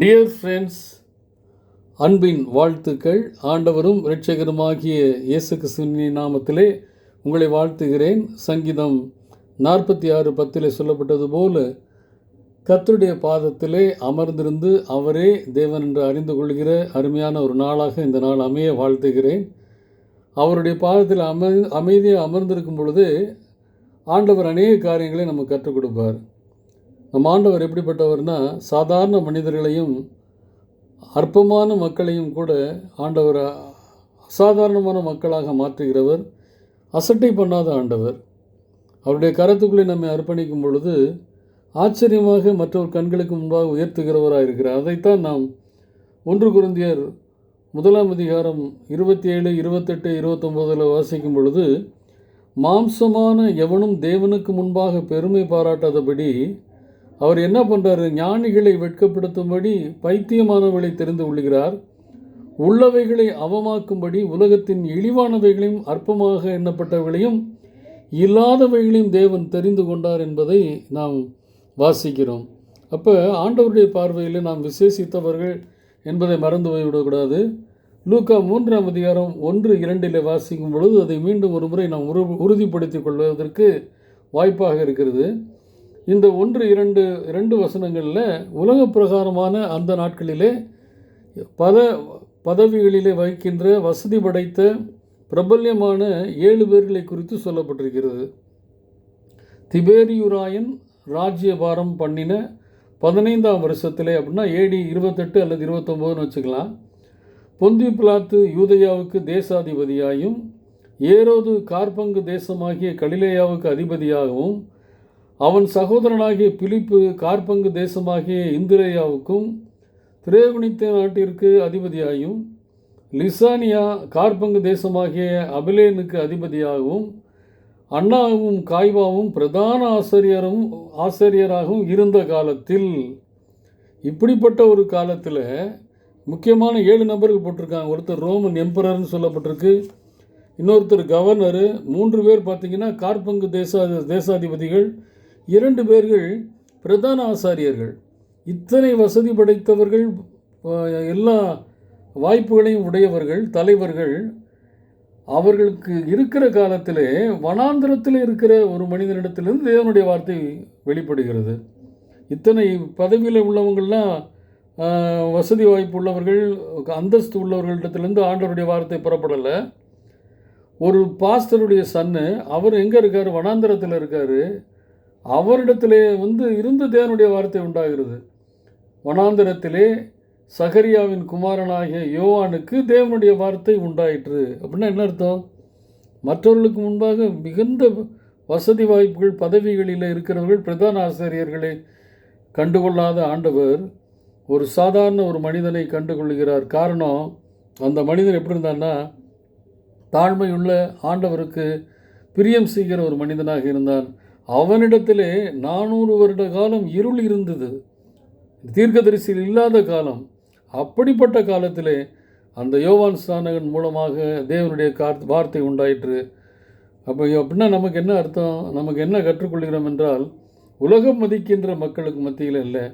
Dear friends அன்பின் வாழ்த்துக்கள். ஆண்டவரும் இரட்சகருமாகிய இயேசு கிறிஸ்துவின் நாமத்திலே உங்களை வாழ்த்துகிறேன். சங்கீதம் நாற்பத்தி ஆறு பத்திலே சொல்லப்பட்டது போல கத்தருடைய பாதத்திலே அமர்ந்திருந்து அவரே தேவன் என்று அறிந்து கொள்கிற அருமையான ஒரு நாளாக இந்த நாள் அமைய வாழ்த்துகிறேன். அவருடைய பாதத்தில் அமை அமைதியாக அமர்ந்திருக்கும் பொழுது ஆண்டவர் அநேக காரியங்களை நமக்கு கற்றுக் கொடுப்பார். நம் ஆண்டவர் எப்படிப்பட்டவர்னா சாதாரண மனிதர்களையும் அற்பமான மக்களையும் கூட ஆண்டவர் அசாதாரணமான மக்களாக மாற்றுகிறவர் அசட்டை பண்ணாத ஆண்டவர். அவருடைய கரத்துக்குள்ளே நம்மை அர்ப்பணிக்கும் பொழுது ஆச்சரியமாக மற்றவர் கண்களுக்கு முன்பாக உயர்த்துகிறவராக இருக்கிறார். அதைத்தான் நாம் ஒன்று குருந்தியர் முதலாம் அதிகாரம் இருபத்தி ஏழு இருபத்தெட்டு இருபத்தொம்போதில் வாசிக்கும் பொழுது மாம்சமான எவனும் தேவனுக்கு முன்பாக பெருமை பாராட்டாதபடி அவர் என்ன பண்ணுறாரு ஞானிகளை வெட்கப்படுத்தும்படி பைத்தியமானவர்களை தெரிந்து கொள்கிறார் உள்ளவைகளை அவமாக்கும்படி உலகத்தின் இழிவானவைகளையும் அற்பமாக எண்ணப்பட்டவைகளையும் இல்லாதவைகளையும் தேவன் தெரிந்து கொண்டார் என்பதை நாம் வாசிக்கிறோம். அப்போ ஆண்டவருடைய பார்வையில் நாம் விசேஷித்தவர்கள் என்பதை மறந்து போய்விடக்கூடாது. லூக்கா மூன்றாம் அதிகாரம் ஒன்று இரண்டில் வாசிக்கும் பொழுது அதை மீண்டும் ஒரு முறை நாம் உறு உறுதிப்படுத்திக் கொள்வதற்கு வாய்ப்பாக இருக்கிறது. இந்த ஒன்று இரண்டு இரண்டு வசனங்களில் உலக பிரகாரமான அந்த நாட்களிலே பல பதவிகளிலே வகிக்கின்ற வசதி படைத்த பிரபல்யமான ஏழு பேர்களை குறித்து சொல்லப்பட்டிருக்கிறது. திபேரியுராயன் ராஜ்யபாரம் பண்ணின பதினைந்தாம் வருஷத்திலே அப்படின்னா ஏடி இருபத்தெட்டு அல்லது இருபத்தொம்போதுன்னு வச்சுக்கலாம். பொந்தி பிளாத்து யூதயாவுக்கு தேசாதிபதியாயும் ஏரோது கார்பங்கு தேசமாகிய கலிலேயாவுக்கு அதிபதியாகவும் அவன் சகோதரனாகிய பிலிப்பு கார்பங்கு தேசமாகிய இந்திரேயாவுக்கும் திரேகுணித்த நாட்டிற்கு அதிபதியாயும் லிசானியா கார்பங்கு தேசமாகிய அபிலேனுக்கு அதிபதியாகவும் அண்ணாவும் காய்வாவும் பிரதான ஆசிரியரும் ஆசிரியராகவும் இருந்த காலத்தில் இப்படிப்பட்ட ஒரு காலத்தில் முக்கியமான ஏழு நபருக்கு போட்டிருக்காங்க. ஒருத்தர் ரோமன் எம்பரர்னு சொல்லப்பட்டிருக்கு. இன்னொருத்தர் கவர்னரு. மூன்று பேர் பார்த்திங்கன்னா கார்பங்கு தேச தேசாதிபதிகள். இரண்டு பேர்கள் பிரதான ஆசாரியர்கள். இத்தனை வசதி படைத்தவர்கள் எல்லா வாய்ப்புகளையும் உடையவர்கள் தலைவர்கள். அவர்களுக்கு இருக்கிற காலத்திலே வனாந்திரத்தில் இருக்கிற ஒரு மனிதனிடத்திலிருந்து தேவனுடைய வார்த்தை வெளிப்படுகிறது. இத்தனை பதவியில் உள்ளவங்கள்லாம் வசதி வாய்ப்பு உள்ளவர்கள் அந்தஸ்து உள்ளவர்களிடத்துலேருந்து ஆண்டவருடைய வார்த்தை புறப்படலை. ஒரு பாஸ்டருடைய சன்னு அவர் எங்கே இருக்கார்? வனாந்திரத்தில் இருக்கார். அவரிடத்திலே வந்து இருந்து தேவனுடைய வார்த்தை உண்டாகிறது. வனாந்திரத்திலே சகரியாவின் குமாரனாகிய யோவானுக்கு தேவனுடைய வார்த்தை உண்டாயிற்று. அப்படின்னா என்ன அர்த்தம்? மற்றவர்களுக்கு முன்பாக மிகுந்த வசதி வாய்ப்புகள் பதவிகளில் இருக்கிறவர்கள் பிரதான ஆசிரியர்களை கண்டுகொள்ளாத ஆண்டவர் ஒரு சாதாரண ஒரு மனிதனை கண்டுகொள்கிறார். காரணம் அந்த மனிதன் எப்படி இருந்தான்னா தாழ்மையுள்ள ஆண்டவருக்கு பிரியம் செய்கிற ஒரு மனிதனாக இருந்தான். அவனிடத்திலே நானூறு வருட காலம் இருள் இருந்தது. தீர்க்கதரிசியில் இல்லாத காலம். அப்படிப்பட்ட காலத்திலே அந்த யோவான் ஸ்தானகன் மூலமாக தேவனுடைய கார் வார்த்தை உண்டாயிற்று. அப்போ அப்படின்னா நமக்கு என்ன அர்த்தம்? நமக்கு என்ன கற்றுக்கொள்கிறோம் என்றால் உலகம் மதிக்கின்ற மக்களுக்கு மத்தியில் இல்லை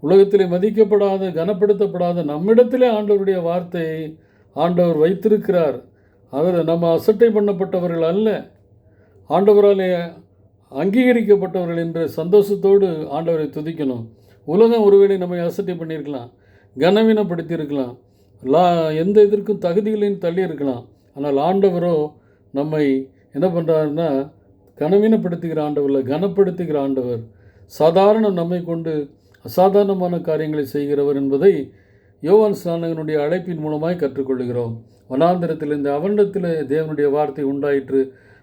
உலகத்திலே மதிக்கப்படாத கனப்படுத்தப்படாத நம்மிடத்திலே ஆண்டவருடைய வார்த்தையை ஆண்டவர் வைத்திருக்கிறார். அதில் நம்ம அசட்டை பண்ணப்பட்டவர்கள் அல்ல. ஆண்டவராலே அங்கீகரிக்கப்பட்டவர்கள் என்ற சந்தோஷத்தோடு ஆண்டவரை துதிக்கணும். உலகம் ஒருவேளை நம்மை அசட்டை பண்ணியிருக்கலாம். கனவீனப்படுத்தியிருக்கலாம். லா எந்த இதற்கும் தகுதிகளையும் தள்ளி இருக்கலாம் ஆனால் ஆண்டவரோ நம்மை என்ன பண்ணுறாருன்னா கனவீனப்படுத்துகிற ஆண்டவரில் கனப்படுத்துகிற ஆண்டவர். சாதாரண நம்மை கொண்டு அசாதாரணமான காரியங்களை செய்கிறவர் என்பதை யோவான் ஸ்நானகனுடைய அழைப்பின் மூலமாய் கற்றுக்கொள்கிறோம் வனாந்திரத்தில் இந்த அவண்டத்தில் தேவனுடைய வார்த்தை உண்டாயிற்று.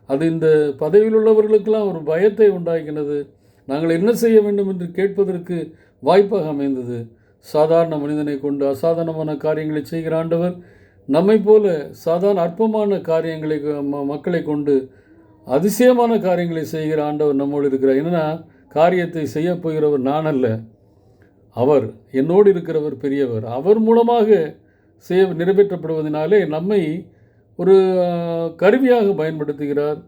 அது இந்த பதவியில் உள்ளவர்களுக்கெல்லாம் ஒரு பயத்தை உண்டாக்கினது. நாங்கள் என்ன செய்ய வேண்டும் என்று கேட்பதற்கு வாய்ப்பாக அமைந்தது. சாதாரண மனிதனை கொண்டு அசாதாரணமான காரியங்களை செய்கிற ஆண்டவர் நம்மை போல சாதாரண அற்பமான காரியங்களை மக்களை கொண்டு அதிசயமான காரியங்களை செய்கிற ஆண்டவர் நம்மோடு இருக்கிறார். என்னென்னா காரியத்தை செய்ய போகிறவர் நான் அல்ல. அவர் என்னோடு இருக்கிறவர் பெரியவர். அவர் மூலமாக செய்ய நிறைவேற்றப்படுவதனாலே நம்மை ஒரு கருவியாக பயன்படுத்துகிறார்.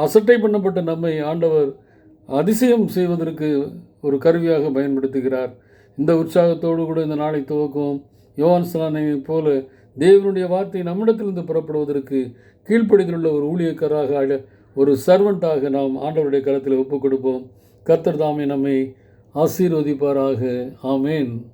அசட்டை பண்ணப்பட்ட நம்மை ஆண்டவர் அதிசயம் செய்வதற்கு ஒரு கருவியாக பயன்படுத்துகிறார். இந்த உற்சாகத்தோடு கூட இந்த நாளை துவக்கும் யோவான் ஸ்நானை போல தேவனுடைய வார்த்தை நம்மிடத்திலிருந்து புறப்படுவதற்கு கீழ்ப்படிதலுள்ள ஒரு ஊழியக்காராக அழ- ஒரு சர்வெண்ட்டாக நாம் ஆண்டவருடைய கரத்தில் ஒப்புக் கொடுப்போம் கர்த்தர் தாமே நம்மை ஆசீர்வதிப்பாராக. ஆமேன்.